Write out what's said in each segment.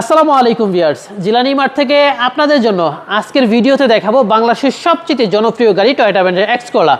আসসালামু আলাইকুম viewers Jilani mart থেকে আপনাদের জন্য আজকের ভিডিওতে দেখাবো বাংলাদেশের সবচেয়ে জনপ্রিয় গাড়ি টয়টা ব্র্যান্ডের এক্স কোলা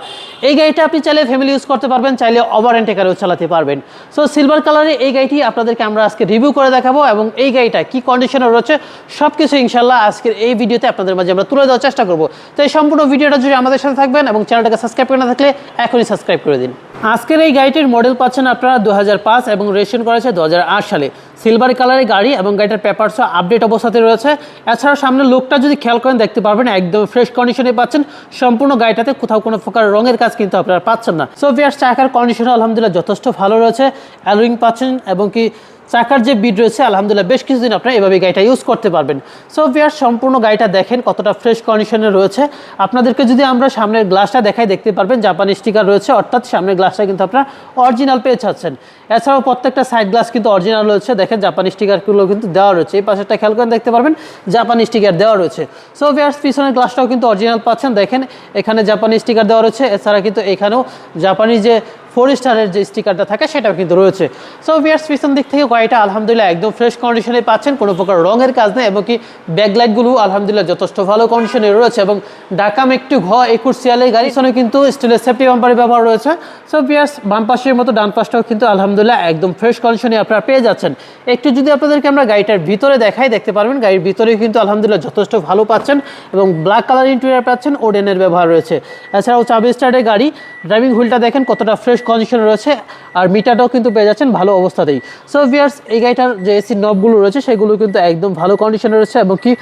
এই গাড়িটা আপনি চাইলে ফ্যামিলি ইউজ করতে পারবেন, চাইলে ওভার এন্ড টেকারেও চালাতে পারবেন। সো সিলভার কালারের এই গাড়িটি আপনাদেরকে আমরা আজকে রিভিউ করে দেখাবো এবং এই গাড়িটা কি কন্ডিশনে রয়েছে সব কিছু ইনশাল্লাহ আজকের এই ভিডিওতে আপনাদের মাঝে আমরা তুলে দেওয়ার চেষ্টা করব। তো এই সম্পূর্ণ ভিডিওটা জুড়ে আমাদের সাথে থাকবেন এবং চ্যানেলটাকে সাবস্ক্রাইব করে না থাকলে এখনই সাবস্ক্রাইব করে দিন। আজকের এই গাড়িটির মডেল পাচ্ছেন আপনারা দু হাজার পাঁচ এবং রেজিস্ট্রেশন করেছে দু হাজার আট সালে। সিলভার কালারের গাড়ি এবং গাড়িটার পেপারসও আপডেট অবস্থাতে রয়েছে। এছাড়াও সামনে লুকটা যদি খেয়াল করেন, দেখতে পারবেন একদম ফ্রেশ কন্ডিশনে পাচ্ছেন। সম্পূর্ণ গাড়িটাতে কোথাও কোনো প্রকার রঙের কাজ কিন্তু আপনারা পাচ্ছেন না। সো ভিয়ার্স চাকার কন্ডিশন আলহামদুলিল্লাহ যথেষ্ট ভালো রয়েছে। অ্যালোরিং পাচ্ছেন এবং কি চাকার যে বিড রয়েছে, আলহামদুলিল্লাহ বেশ কিছুদিন আপনারা এভাবে গাড়িটা ইউজ করতে পারবেন। সো ভিয়ার সম্পূর্ণ গাড়িটা দেখেন কতটা ফ্রেশ কন্ডিশনে রয়েছে। আপনাদেরকে যদি আমরা সামনের গ্লাসটা দেখাই, দেখতে পারবেন জাপানি স্টিকার রয়েছে, অর্থাৎ সামনের গ্লাসটা কিন্তু আপনারা অরিজিনাল পেয়ে যাচ্ছেন। এছাড়াও প্রত্যেকটা সাইড গ্লাস কিন্তু অরিজিনাল রয়েছে। দেখেন জাপানি স্টিকারগুলো কিন্তু দেওয়া রয়েছে। এই পাশেরটা খেয়াল করে দেখতে পারবেন জাপানি স্টিকার দেওয়া রয়েছে। সো ভিয়ার্স পিছনের গ্লাসটাও কিন্তু অরিজিনাল পাচ্ছেন। দেখেন, এখানে জাপানি স্টিকার দেওয়া রয়েছে। এছাড়া কিন্তু এখানেও জাপানি যে ফোর স্টারের যে স্টিকারটা থাকে, সেটাও কিন্তু রয়েছে। সো ভিয়ার্স পিছন দিক থেকে গাড়িটা আলহামদুলিল্লাহ একদম ফ্রেশ কন্ডিশনে পাচ্ছেন। কোনো প্রকার রঙের কাজ নেই এবং কি ব্যাকলাইটগুলো আলহামদুলিল্লাহ যথেষ্ট ভালো কন্ডিশনে রয়েছে এবং ডাকাম একটু ঘ একুশ সিয়ালের গাড়ি কিন্তু স্টিলের সেফটি বাম্পারের ব্যবহার রয়েছে। সো ভিয়ার্স বাম পাশের মতো ডান পাশটাও কিন্তু আলহামদুলিল্লাহ একদম ফ্রেশ কন্ডিশনে আপনারা পেয়ে যাচ্ছেন। একটু যদি আপনাদেরকে আমরা গাড়িটার ভিতরে দেখাই, দেখতে পারবেন, গাড়ির ভিতরে কিন্তু আলহামদুলিল্লাহ যথেষ্ট ভালো পাচ্ছেন এবং ব্ল্যাক কালার ইন্টেরিয়ার পাচ্ছেন, ওডেনের ব্যবহার রয়েছে। এছাড়াও চাবি স্টার্টের গাড়ি ড্রাইভিং হুইলটা দেখেন কতটা ফ্রেশ কন্ডিশনে রয়েছে, আর মিটারটাও কিন্তু পেয়ে যাচ্ছেন ভালো অবস্থাতেই। সো ভিয়ার্স এই গাড়িটার যে এসি নবগুলো রয়েছে, সেগুলো কিন্তু একদম ভালো কন্ডিশনে রয়েছে এবং কি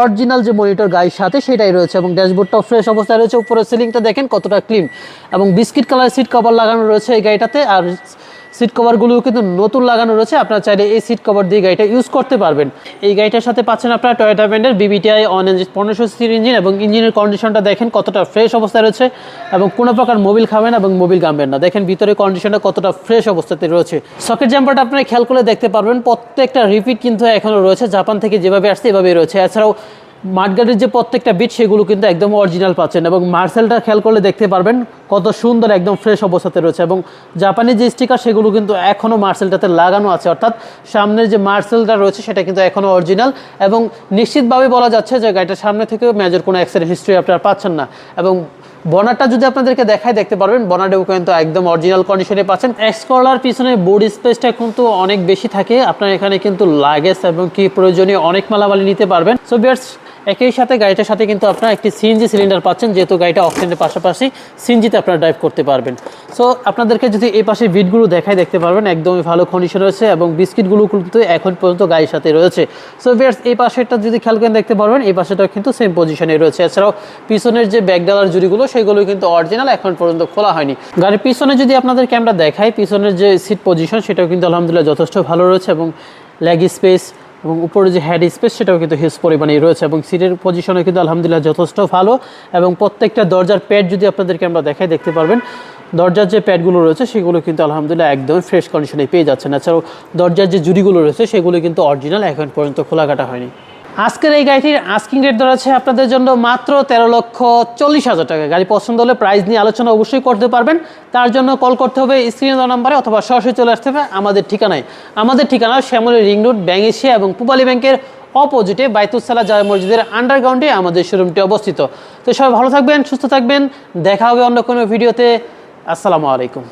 অরিজিনাল যে মনিটর গাড়ির সাথে সেটাই রয়েছে এবং ড্যাশবোর্ডটাও ফ্রেশ অবস্থায় রয়েছে। উপরের সিলিংটা দেখেন কতটা ক্লিন এবং বিস্কিট কালার সিট কভার লাগানো রয়েছে এই গাড়িটাতে, আর সিট কভারগুলোও কিন্তু নতুন লাগানো রয়েছে। আপনারা চাইলে এই সিট কভার দিয়ে গাড়িটা ইউজ করতে পারবেন। এই গাড়িটার সাথে পাচ্ছেন আপনারা টয়োটা ব্র্যান্ডের বিবিটিআই অন পনেরোশো সির ইঞ্জিন এবং ইঞ্জিনের কন্ডিশনটা দেখেন কতটা ফ্রেশ অবস্থায় রয়েছে এবং কোনো প্রকার মোবিল খাবেন এবং মোবিল গামবেন না। দেখেন ভিতরে কন্ডিশনটা কতটা ফ্রেশ অবস্থাতে রয়েছে। সকেট জাম্পারটা আপনারা খেয়াল করে দেখতে পারবেন, প্রত্যেকটা রিপিট কিন্তু এখনও রয়েছে। জাপান থেকে যেভাবে আসছে, এভাবেই রয়েছে। এছাড়াও মাঠগাড়ির যে প্রত্যেকটা বিট সেগুলো কিন্তু একদম অরিজিনাল পাচ্ছেন এবং মার্সেলটা খেয়াল করলে দেখতে পারবেন কত সুন্দর একদম ফ্রেশ অবস্থাতে রয়েছে এবং জাপানি যে স্টিকার সেগুলো কিন্তু এখনও মার্সেলটাতে লাগানো আছে। অর্থাৎ সামনের যে মার্সেলটা রয়েছে, সেটা কিন্তু এখনও অরিজিনাল এবং নিশ্চিতভাবে বলা যাচ্ছে যে গাড়িটার সামনে থেকেও মেজর কোনো অ্যাক্সিডেন্ট হিস্ট্রি আপনারা পাচ্ছেন না। এবং বনারটা যদি আপনাদেরকে দেখায়, দেখতে পারবেন বনারটাও কিন্তু একদম অরিজিনাল কন্ডিশনে পাচ্ছেন। এক্সকলার পিছনে বডি স্পেসটা কিন্তু অনেক বেশি থাকে। আপনার এখানে কিন্তু লাগেজ এবং কি প্রয়োজনীয় অনেক মালামালি নিতে পারবেন। সো বিয়ার্স একই সাথে গাড়িটার সাথে কিন্তু আপনার একটি সিএনজি সিলিন্ডার পাচ্ছেন, যেহেতু গাড়িটা অক্সিজেনের পাশাপাশি সিএনজিতে আপনারা ড্রাইভ করতে পারবেন। সো আপনাদেরকে যদি এই পাশে বিটগুলো দেখায় দেখতে পারবেন, একদমই ভালো কন্ডিশন রয়েছে এবং বিস্কিটগুলো কিন্তু এখন পর্যন্ত গাড়ির সাথে রয়েছে। সো বিয়ার্স এই পাশেরটা যদি খেয়াল করে দেখতে পারবেন, এই পাশেটা কিন্তু সেম পজিশনে রয়েছে। এছাড়াও পিছনের যে ব্যাকডালার জুড়িগুলো, সেগুলো কিন্তু অরিজিনাল এখন পর্যন্ত খোলা হয়নি। গাড়ির পিছনে যদি আপনাদের ক্যামেরা দেখায় পিছনের যে সিট পজিশন সেটাও কিন্তু আলহামদুলিল্লাহ যথেষ্ট ভালো রয়েছে এবং লেগ স্পেস এবং উপরে যে হেড স্পেস সেটাও কিন্তু হিউজ পরিমাণেই রয়েছে এবং সিটের পজিশনও কিন্তু আলহামদুলিল্লাহ যথেষ্ট ভালো এবং প্রত্যেকটা দরজার প্যাড যদি আপনাদেরকে আমরা দেখাই, দেখতে পারবেন, দরজার যে প্যাডগুলো রয়েছে, সেগুলো কিন্তু আলহামদুলিল্লাহ একদম ফ্রেশ কন্ডিশনে পেয়ে যাচ্ছেন। এছাড়াও দরজার যে জুড়িগুলো রয়েছে, সেগুলো কিন্তু অরিজিনাল এখন পর্যন্ত খোলা কাটা হয়নি। আজকের এই গাড়িটির আস্কিং রেট আছে আপনাদের জন্য মাত্র তেরো লক্ষ চল্লিশ হাজার টাকা। গাড়ি পছন্দ হলে প্রাইস নিয়ে আলোচনা অবশ্যই করতে পারবেন। তার জন্য কল করতে হবে স্ক্রিনে দেওয়া নাম্বারে অথবা সরাসরি চলে আসতে হবে আমাদের ঠিকানায়। আমাদের ঠিকানা Shyamoli ring road bank Asia এবং পুবালি ব্যাংকের অপোজিটে বাইতুসালা জায় মসজিদের আন্ডারগ্রাউন্ডে আমাদের শোরুমটি অবস্থিত। তো সবাই ভালো থাকবেন, সুস্থ থাকবেন। দেখা হবে অন্য কোনো ভিডিওতে আসসালামু আলাইকুম।